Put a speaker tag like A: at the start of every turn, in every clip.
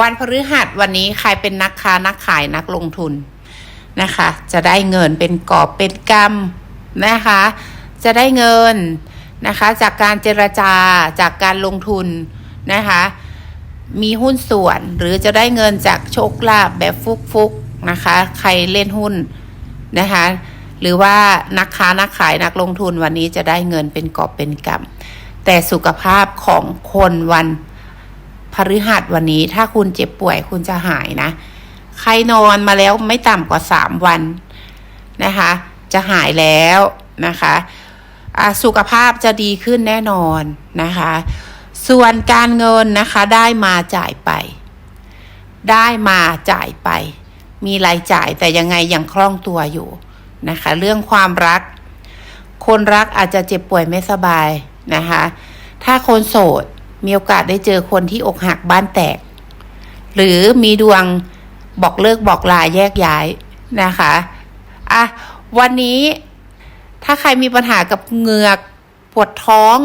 A: วันพฤหัสวันนี้ใครเป็นนักค้านักขายนักลงทุนนะคะ จะได้เงินเป็นกอบเป็นกำนะคะ จะได้เงินนะคะ จากการเจรจาจากการลงทุนนะคะ มีหุ้นส่วนหรือจะได้เงินจากโชคลาภแบบฟุกๆนะคะ ใครเล่นหุ้นนะคะ หรือว่านักค้านักขายนักลงทุนวันนี้จะได้เงินเป็นกอบเป็นกำแต่สุขภาพของคนวัน พฤหัสวันนี้ ถ้าคุณเจ็บป่วยคุณจะหายนะ ใครนอนมาแล้วไม่ต่ำกว่าสามวันนะคะ จะหายแล้วนะคะะสุขภาพจะดีขึ้นแน่นอนนะคะ ส่วนการเงินนะคะได้มาจ่ายไป ได้มาจ่ายไป มีรายจ่ายแต่ยังไงยังคล่องตัวอยู่นะคะ เรื่องความรัก คนรักอาจจะเจ็บป่วยไม่สบายนะคะ ถ้าคนโสด มีโอกาสได้เจอคนที่อกหักบ้านแตก หรือมีดวงบอกเลิกบอกลาแยกย้ายนะคะอะวันนี้ถ้าใครมีปัญหากับเหงือกปวดท้อง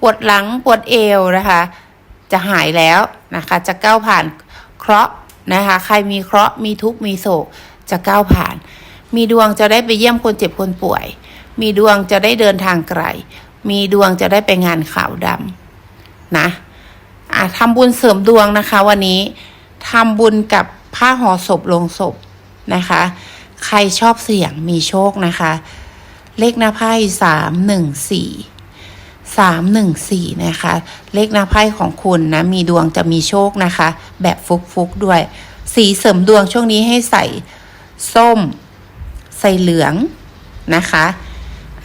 A: ปวดหลังปวดเอวนะคะ จะหายแล้วนะคะ จะก้าวผ่านเคราะห์นะคะ ใครมีเคราะห์มีทุกข์มีโศกจะก้าวผ่าน มีดวงจะได้ไปเยี่ยมคนเจ็บคนป่วย มีดวงจะได้เดินทางไกล มีดวงจะได้ไปงานขาวดำ นะอะทำบุญเสริมดวงนะคะ วันนี้ทำบุญกับผ้าห่อศพลงศพนะคะ ใครชอบเสี่ยงมีโชคนะคะ เลขหน้าไพ่สามหนึ่งสี่สามหนึ่งสี่นะคะ เลขหน้าไพ่ของคุณนะ มีดวงจะมีโชคนะคะ แบบฟุกๆด้วย สีเสริมดวงช่วงนี้ให้ใส่ส้ม ใส่เหลืองนะคะ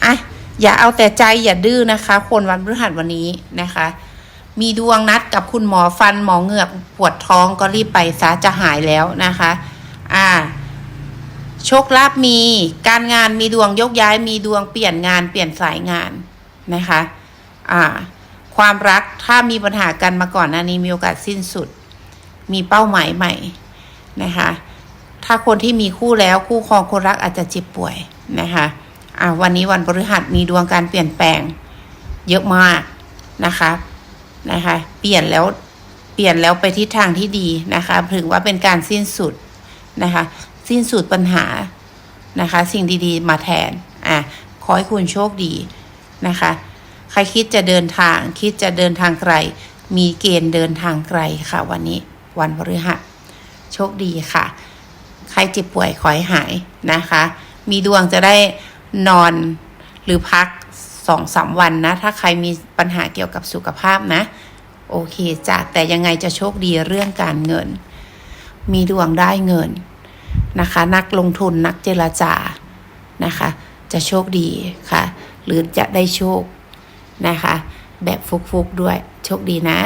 A: อะอย่าเอาแต่ใจอย่าดื้อนะคะ คนวันพฤหัสวันนี้นะคะ มีดวงนัดกับคุณหมอฟันหมอเหงือกปวดท้องก็รีบไปซะจะหายแล้วนะคะ อ่า โชคลาภมี การงานมีดวงยกย้าย มีดวงเปลี่ยนงานเปลี่ยนสายงานนะคะ อ่า ความรักถ้ามีปัญหากันมาก่อนหน้านี้มีโอกาสสิ้นสุด มีเป้าหมายใหม่นะคะ ถ้าคนที่มีคู่แล้วคู่ครองคนรักอาจจะเจ็บป่วยนะคะ อ่าวันนี้วันพฤหัสมีดวงการเปลี่ยนแปลง เยอะมากนะคะ นะคะ เปลี่ยนแล้วเปลี่ยนแล้วไปทิศทางที่ดีนะคะถึงว่าเป็นการสิ้นสุดนะคะ สิ้นสุดปัญหานะคะ สิ่งดีๆ มาแทนอะขอให้คุณโชคดีนะคะ ใครคิดจะเดินทาง คิดจะเดินทางไกล มีเกณฑ์เดินทางไกลค่ะ วันนี้วันพฤหัสโชคดีค่ะ ใครเจ็บป่วยขอให้หายนะคะ มีดวงจะได้นอนหรือพัก สองสามวันนะ ถ้าใครมีปัญหาเกี่ยวกับสุขภาพนะ โอเคจ้ะแต่ยังไงจะโชคดีเรื่องการเงิน มีดวงได้เงินนะคะ นักลงทุนนักเจรจานะคะ จะโชคดีค่ะ หรือจะได้โชคนะคะ แบบฟุกๆด้วยโชคดีนะ